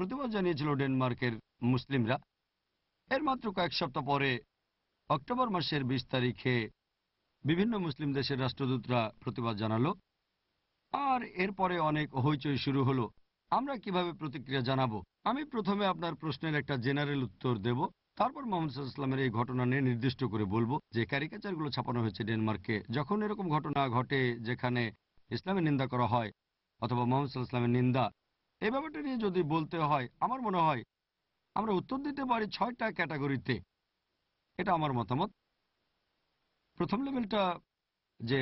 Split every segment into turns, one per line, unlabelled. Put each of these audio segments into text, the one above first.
প্রতিবাদ জানিয়েছিল ডেনমার্কের মুসলিমরা। এর মাত্র কয়েক সপ্তাহ পরে অক্টোবর মাসের বিশ তারিখে বিভিন্ন মুসলিম দেশের রাষ্ট্রদূতরা প্রতিবাদ জানালো। আর এরপরে অনেক হইচই শুরু হলো। আমরা কীভাবে প্রতিক্রিয়া জানাব? আমি প্রথমে আপনার প্রশ্নের একটা জেনারেল উত্তর দেব। তারপর মোহাম্মদ ইসলামের এই ঘটনা নিয়ে নির্দিষ্ট করে বলব যে ক্যারিকেচারগুলো ছাপানো হয়েছে ডেনমার্কে। যখন এরকম ঘটনা ঘটে যেখানে ইসলামের নিন্দা করা হয় অথবা মোহাম্মদ ইসলামের নিন্দা এই ব্যাপারটা নিয়ে যদি বলতে হয়, আমার মনে হয় আমরা উত্তর দিতে পারি ছয়টা ক্যাটাগরিতে। এটা আমার মতামত। প্রথম লেভেলটা যে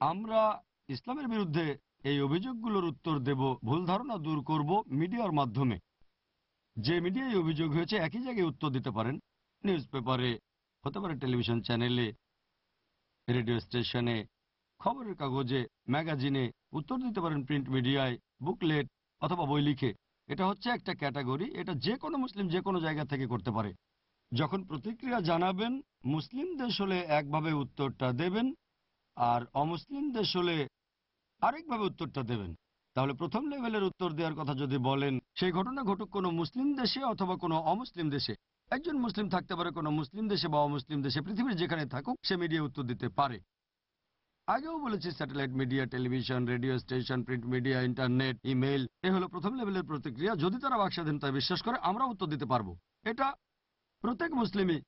আমরা ইসলামের বিরুদ্ধে এই অভিযোগগুলোর উত্তর দেব, ভুল ধারণা দূর করব মিডিয়ার মাধ্যমে। যে মিডিয়ায় অভিযোগ হয়েছে, একই জায়গায় উত্তর দিতে পারেন। নিউজ পেপারে, হতে পারে টেলিভিশন চ্যানেলে, রেডিও স্টেশনে, খবরের কাগজে, ম্যাগাজিনে উত্তর দিতে পারেন প্রিন্ট মিডিয়ায়, বুকলেট অথবা বই লিখে। এটা হচ্ছে একটা ক্যাটাগরি, এটা যে কোনো মুসলিম যে কোনো জায়গা থেকে করতে পারে। যখন প্রতিক্রিয়া জানাবেন, মুসলিম দেশ হলে একভাবে উত্তরটা দেবেন আর অমুসলিম দেশ হলে আরেকভাবে উত্তরটা দেবেন। তাহলে প্রথম লেভেলের উত্তর দেওয়ার কথা যদি বলেন, সেই ঘটনা ঘটুক কোনো মুসলিম দেশে অথবা কোনো অমুসলিম দেশে। একজন মুসলিম থাকতে পারে কোনো মুসলিম দেশে বা অমুসলিম দেশে, পৃথিবীর যেখানে থাকুক সে মিডিয়া উত্তর দিতে পারে। আগেও বলেছি satellite media, television, radio station, print media, internet email এ হলো প্রথম লেভেলের প্রতিক্রিয়া। যদি তারা বাকস্বাধীনতায় বিশ্বাস করে আমরা উত্তর দিতে পারব। এটা প্রত্যেক মুসলিমই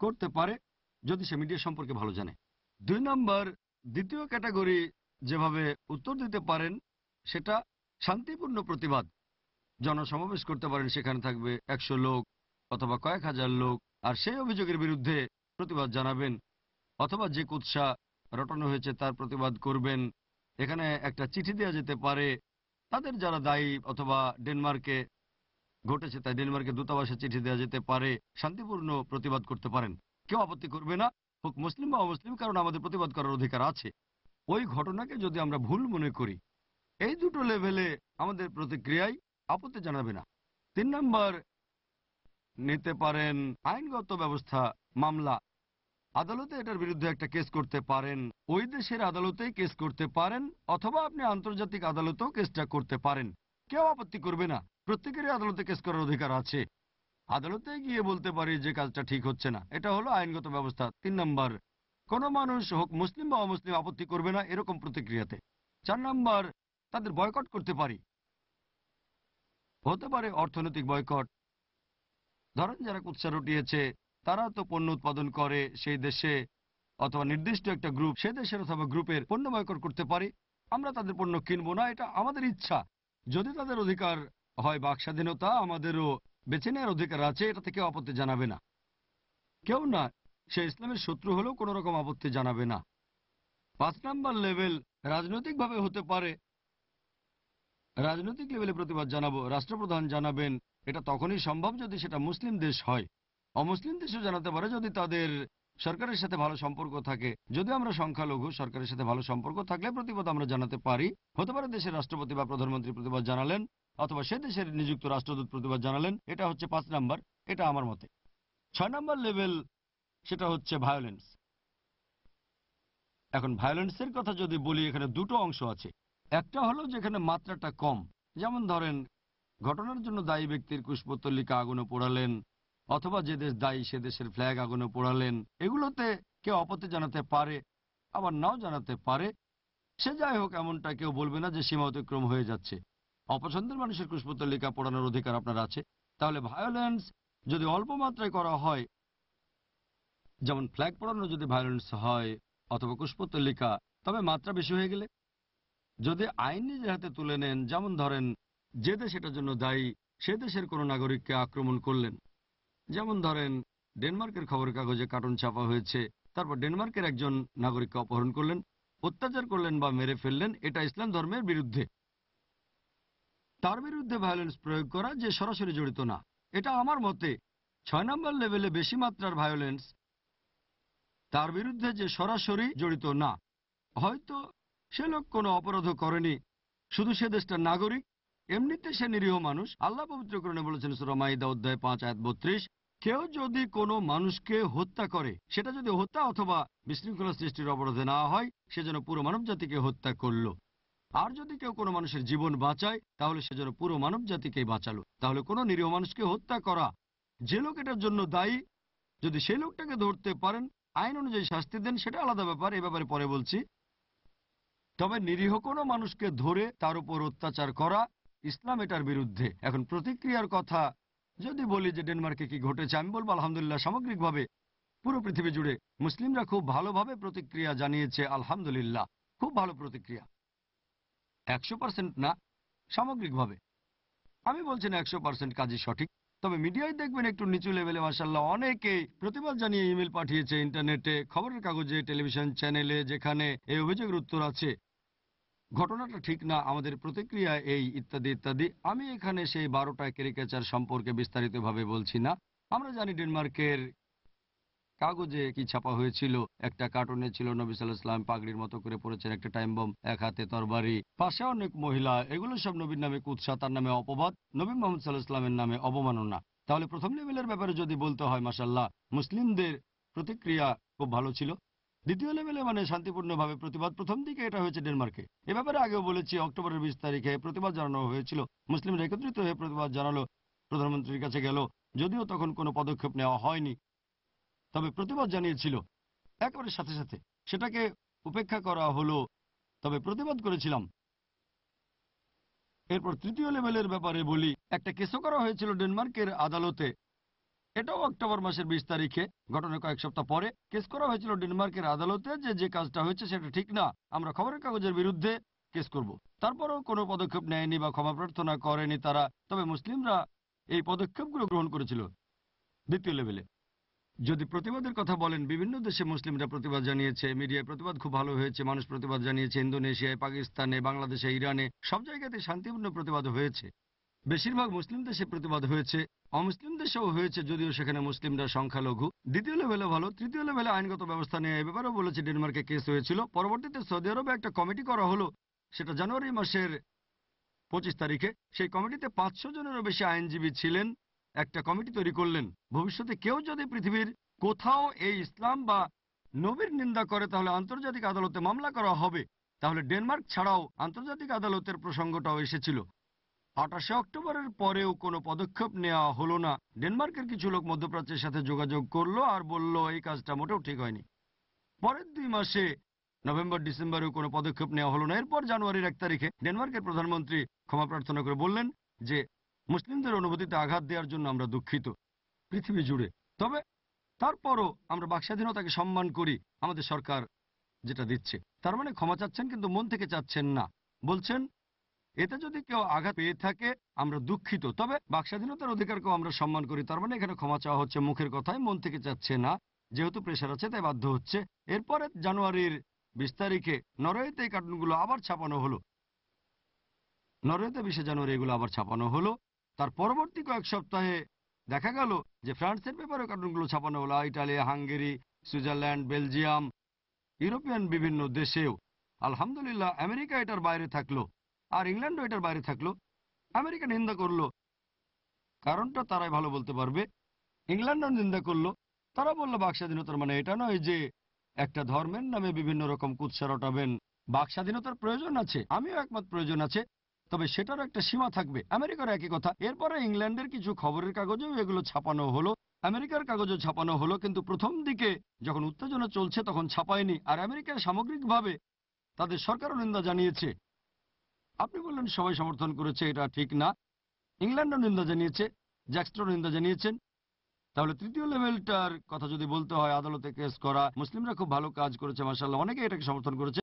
করতে পারে যদি সে মিডিয়া সম্পর্কে ভালো জানে। দুই নম্বর, দ্বিতীয় ক্যাটাগরি যেভাবে উত্তর দিতে পারেন, সেটা শান্তিপূর্ণ প্রতিবাদ। জনসমাবেশ করতে পারেন, সেখানে থাকবে একশো লোক অথবা কয়েক হাজার লোক, আর সেই অভিযোগের বিরুদ্ধে প্রতিবাদ জানাবেন, অথবা যে কুৎসা রটানো হয়েছে, তার প্রতিবাদ করবেন। এখানে একটা চিঠি দেওয়া যেতে পারে। তাদের যারা দায়ী অথবা ডেনমার্কে ঘটেছে, তাই ডেনমার্কে দূতাবাসে চিঠি দেওয়া যেতে পারে, শান্তিপূর্ণ প্রতিবাদ করতে পারেন। কেউ আপত্তি করবে না, হোক মুসলিম বা অমুসলিম, কারণ আমাদের প্রতিবাদ করার অধিকার আছে। ওই ঘটনাকে যদি আমরা ভুল মনে করি, এই দুটো লেভেলে আমাদের প্রতিক্রিয়ায় আপত্তি জানাবে না। তিন নম্বর, নিতে পারেন আইনগত ব্যবস্থা মামলা। আদালতে এটার বিরুদ্ধে একটা কেস করতে পারেন। ওই দেশের আদালতেই কেস করতে পারেন, অথবা আপনি আন্তর্জাতিক আদালতেও কেসটা করতে পারেন। কেউ আপত্তি করবে না। প্রত্যেকেরই আদালতে কেস করার অধিকার আছে। আদালতে গিয়ে বলতে পারি যে কাজটা ঠিক হচ্ছে না। এটা হলো আইনগত ব্যবস্থা। তিন নম্বর, কোন মানুষ হোক মুসলিম বা অমুসলিম আপত্তি করবে না এরকম প্রতিক্রিয়াতে। চার নম্বর, তাদের বয়কট করতে পারি। হতে পারে অর্থনৈতিক বয়কট। ধরেন যারা কুৎসা রটিয়েছে তারা তো পণ্য উৎপাদন করে সেই দেশে অথবা নির্দিষ্ট একটা গ্রুপ সে দেশের অথবা গ্রুপের পণ্য বয়কট করতে পারি। আমরা তাদের পণ্য কিনবো না, এটা আমাদের ইচ্ছা। যদি তাদের অধিকার হয় বাক স্বাধীনতা, আমাদেরও বেছে নেওয়ার অধিকার আছে এটা থেকে আপত্তি জানাবে না। কেউ না, সে ইসলামের শত্রু হলেও কোনো রকম আপত্তি জানাবে না। পাঁচ নাম্বার লেভেল রাজনৈতিকভাবে হতে পারে। রাজনৈতিক লেভেলে প্রতিবাদ জানাব, রাষ্ট্রপ্রধান জানাবেন, এটা তখনই সম্ভব যদি সেটা মুসলিম দেশ হয়। অমুসলিম দেশও জানাতে পারে যদি তাদের সরকারের সাথে ভালো সম্পর্ক থাকে। যদি আমরা সংখ্যালঘু সরকারের সাথে ভালো সম্পর্ক থাকলে প্রতিবাদ আমরা জানাতে পারি। হতে পারে দেশের রাষ্ট্রপতি বা প্রধানমন্ত্রী প্রতিবাদ জানালেন, অথবা সে দেশের নিযুক্ত রাষ্ট্রদূত প্রতিবাদ জানালেন। এটা হচ্ছে পাঁচ নাম্বার, এটা আমার মতে। ছয় নাম্বার লেভেল, সেটা হচ্ছে ভায়োলেন্স এখন ভায়োলেন্সের কথা যদি বলি, এখানে দুটো অংশ আছে। একটা হলো যেখানে মাত্রাটা কম। যেমন ধরেন, ঘটনার জন্য দায়ী ব্যক্তির কুশপুত্তলিকা আগুনে পোড়ালেন অথবা যে দেশ দায়ী সে দেশের ফ্ল্যাগ আগুনে পোড়ালেন, এগুলোতে কেউ আপত্তি জানাতে পারে, আবার নাও জানাতে পারে। সে যাই হোক, এমনটা কেউ বলবে না যে সীমা অতিক্রম হয়ে যাচ্ছে। অপছন্দের মানুষের কুশপুত্তলিকা পড়ানোর অধিকার আপনার আছে। তাহলে ভায়োলেন্স যদি অল্প মাত্রায় করা হয়, যেমন ফ্ল্যাগ পড়ানো যদি ভায়োলেন্স হয়, অথবা কুশপুত্তলিকা তবে মাত্রা বেশি হয়ে গেলে। যদি আইন নিজের হাতে তুলে নেন, যেমন ধরেন, যে দেশ এটার জন্য দায়ী, সে দেশের কোনো নাগরিককে আক্রমণ করলেন যেমন ধরেন, ডেনমার্কের খবরের কাগজে কার্টুন ছাপা হয়েছে, তারপর ডেনমার্কের একজন নাগরিককে অপহরণ করলেন, অত্যাচার করলেন বা মেরে ফেললেন, এটা ইসলাম ধর্মের বিরুদ্ধে। তার বিরুদ্ধে ভায়োলেন্স প্রয়োগ করা যে সরাসরি জড়িত না, এটা আমার মতে ছয় নম্বর লেভেলে বেশি মাত্রার ভায়োলেন্স তার বিরুদ্ধে যে সরাসরি জড়িত না। হয়তো সে লোক কোনো অপরাধও করেনি, শুধু সে দেশটার নাগরিক এমনিতে সে নিরীহ মানুষ। আল্লাহ পবিত্রকরণে বলেছেন সুরমাইদা অধ্যায় পাঁচ, আয়াত বত্রিশ, কেউ যদি কোনো মানুষকে হত্যা করে, সেটা যদি হত্যা অথবা বিশৃঙ্খলা সৃষ্টির অপরাধে না হয়, সে যেন পুরো মানব জাতিকে হত্যা করল। আর যদি কেউ কোনো মানুষের জীবন বাঁচায়, তাহলে সে যেন পুরো মানব জাতিকেই বাঁচালো। তাহলে কোনো নিরীহ মানুষকে হত্যা করা, যে লোক এটার জন্য দায়ী, যদি সেই লোকটাকে ধরতে পারেন, আইন অনুযায়ী শাস্তি দেন, সেটা আলাদা ব্যাপার। এ ব্যাপারে পরে বলছি। তবে নিরীহ কোনো মানুষকে ধরে তার উপর অত্যাচার করা ইসলাম এটার বিরুদ্ধে। এখন প্রতিক্রিয়ার কথা, যদি বলি যে ডেনমার্কে কি ঘটেছে, আমি বলব আলহামদুলিল্লাহ সামগ্রিকভাবে পুরো পৃথিবী জুড়ে মুসলিমরা খুব ভালোভাবে প্রতিক্রিয়া জানিয়েছে, আলহামদুলিল্লাহ, খুব ভালো প্রতিক্রিয়া। একশো পার্সেন্ট না, সামগ্রিকভাবে। আমি বলছি না একশো পার্সেন্ট কাজই সঠিক, তবে মিডিয়ায় দেখবেন একটু নিচু লেভেলে মাসাল্লাহ অনেকেই প্রতিবাদ জানিয়ে ইমেল পাঠিয়েছে ইন্টারনেটে, খবরের কাগজে, টেলিভিশন চ্যানেলে, যেখানে এই অভিযোগের উত্তর আছে। ঘটনাটা ঠিক না, আমাদের প্রতিক্রিয়া এই ইত্যাদি ইত্যাদি। আমি এখানে সেই বারোটা ক্যারিকেচার সম্পর্কে বিস্তারিতভাবে বলছি না। আমরা জানি ডেনমার্কের কাগজে কি ছাপা হয়েছিল, একটা কার্টুনে ছিল নবী সাল্লাহ ইসলাম পাগড়ির মতো করে পড়েছেন একটা টাইম বম এক হাতে তরবারি, পাশে অনেক মহিলা, এগুলো সব নবীর নামে কুৎসা, তার নামে অপবাদ, নবী মোহাম্মদ সাল্লাহ ইসলামের নামে অবমাননা। তাহলে প্রথম লেভেলের ব্যাপারে যদি বলতে হয় মাসাল্লাহ মুসলিমদের প্রতিক্রিয়া খুব ভালো ছিল। দ্বিতীয় লেভেলে মানে শান্তিপূর্ণভাবে প্রতিবাদ। প্রথম দিকে এটা হয়েছে ডেনমার্কে। এ ব্যাপারে আগেও বলেছি, অক্টোবরের বিশ তারিখে প্রতিবাদ জানানো হয়েছিল। মুসলিমরা একত্রিত হয়ে প্রতিবাদ জানালো, প্রধানমন্ত্রীর কাছে গেল, যদিও তখন কোনো পদক্ষেপ নেওয়া হয়নি। তবে প্রতিবাদ জানিয়েছিল। একেবারে সাথে সাথে সেটাকে উপেক্ষা করা হলো। তবে প্রতিবাদ করেছিলাম। এরপর তৃতীয় লেভেলের ব্যাপারে বলি, একটা কেসও করা হয়েছিল ডেনমার্কের আদালতে। এটাও অক্টোবর মাসের বিশ তারিখে। ঘটনার কয়েক সপ্তাহ পরে কেস করা হয়েছিল ডেনমার্কের আদালতে যে যে কাজটা হয়েছে সেটা ঠিক না। আমরা খবরের কাগজের বিরুদ্ধে কেস করব। তারপরেও কোনো পদক্ষেপ নেয়নি বা ক্ষমা প্রার্থনা করেনি তারা। তবে মুসলিমরা এই পদক্ষেপগুলো গ্রহণ করেছিল দ্বিতীয় লেভেলে। যদি প্রতিবাদের কথা বলেন, বিভিন্ন দেশে মুসলিমরা প্রতিবাদ জানিয়েছে, মিডিয়ায় প্রতিবাদ খুব ভালো হয়েছে, মানুষ প্রতিবাদ জানিয়েছে, ইন্দোনেশিয়ায়, পাকিস্তানে, বাংলাদেশে, ইরানে, সব জায়গাতে শান্তিপূর্ণ প্রতিবাদ হয়েছে। বেশিরভাগ মুসলিম দেশে প্রতিবাদ হয়েছে, অমুসলিম দেশেও হয়েছে, যদিও সেখানে মুসলিমরা সংখ্যালঘু। দ্বিতীয় লেভেলে ভালো, তৃতীয় লেভেলে আইনগত ব্যবস্থা নিয়ে এ ব্যাপারেও বলেছে ডেনমার্কে কেস হয়েছিল। পরবর্তীতে সৌদি আরবে একটা কমিটি করা হলো, সেটা জানুয়ারি মাসের পঁচিশ তারিখে। সেই কমিটিতে পাঁচশো জনেরও বেশি আইনজীবী ছিলেন, একটা কমিটি তৈরি করলেন। ভবিষ্যতে কেউ যদি পৃথিবীর কোথাও এই ইসলাম বা নবীর নিন্দা করে, তাহলে আন্তর্জাতিক আদালতে মামলা করা হবে। তাহলে ডেনমার্ক ছাড়াও আন্তর্জাতিক আদালতের প্রসঙ্গটাও এসেছিল। আঠাশে অক্টোবরের পরেও কোনো পদক্ষেপ নেওয়া হলো না। ডেনমার্কের কিছু লোক মধ্যপ্রাচ্যের সাথে যোগাযোগ করল আর বলল, এই কাজটা মোটেও ঠিক হয়নি। পরের দুই মাসে নভেম্বর, ডিসেম্বরেও কোনো পদক্ষেপ নেওয়া হলো না। এরপর জানুয়ারির এক তারিখে ডেনমার্কের প্রধানমন্ত্রী ক্ষমা প্রার্থনা করে বললেন যে, মুসলিমদের অনুভূতিতে আঘাত দেওয়ার জন্য আমরা দুঃখিত পৃথিবী জুড়ে। তবে তারপরও আমরা বাকস্বাধীনতাকে সম্মান করি। আমাদের সরকার যেটা দিচ্ছে। তার মানে ক্ষমা চাচ্ছেন কিন্তু মন থেকে চাচ্ছেন না। বলছেন এতে যদি কেউ আঘাত পেয়ে থাকে, আমরা দুঃখিত। তবে বাকস্বাধীনতার অধিকারকেও আমরা সম্মান করি। তার মানে এখানে ক্ষমা চাওয়া হচ্ছে মুখের কথায়, মন থেকে চাচ্ছে না। যেহেতু প্রেশার আছে, তাই বাধ্য হচ্ছে। এরপরে জানুয়ারির বিশ তারিখে নরওয়েতে এই কার্টুনগুলো আবার ছাপানো হলো। নরওয়েতে বিশে জানুয়ারি এগুলো আবার ছাপানো হলো। তার পরবর্তী কয়েক সপ্তাহে দেখা গেল যে ফ্রান্সের পেপারে কার্টুনগুলো ছাপানো হলো। Italy Hungary, Switzerland, Belgium, European বিভিন্ন দেশেও। আলহামদুলিল্লাহ, আমেরিকা এটার বাইরে থাকল। আর ইংল্যান্ডও এটার বাইরে থাকল। আমেরিকা নিন্দা করল। কারণটা তারাই ভালো বলতে পারবে। ইংল্যান্ডও নিন্দা করল। তারা বলল, বাক স্বাধীনতার মানে এটা নয় যে একটা ধর্মের নামে বিভিন্ন রকম কুৎসা রটাবেন বাক স্বাধীনতার প্রয়োজন আছে, আমিও একমত প্রয়োজন আছে, তবে সেটার একটা সীমা থাকবে। আমেরিকার একই কথা। এরপরে ইংল্যান্ডের কিছু খবরের কাগজেও এগুলো ছাপানো হলো। আমেরিকার কাগজও ছাপানো হলো, কিন্তু প্রথম দিকে যখন উত্তেজনা চলছে, তখন ছাপায়নি। আর আমেরিকার সামগ্রিকভাবে তাদের সরকারও নিন্দা জানিয়েছে। আপনি বললেন সবাই সমর্থন করেছে, এটা ঠিক না। ইংল্যান্ডও নিন্দা জানিয়েছে, জ্যাক্সট্রো নিন্দা জানিয়েছেন। তাহলে তৃতীয় লেভেলটার কথা যদি বলতে হয়, আদালতে কেস করা, মুসলিমরা খুব ভালো কাজ করেছে মাসাল্লাহ অনেকে এটাকে সমর্থন করেছে।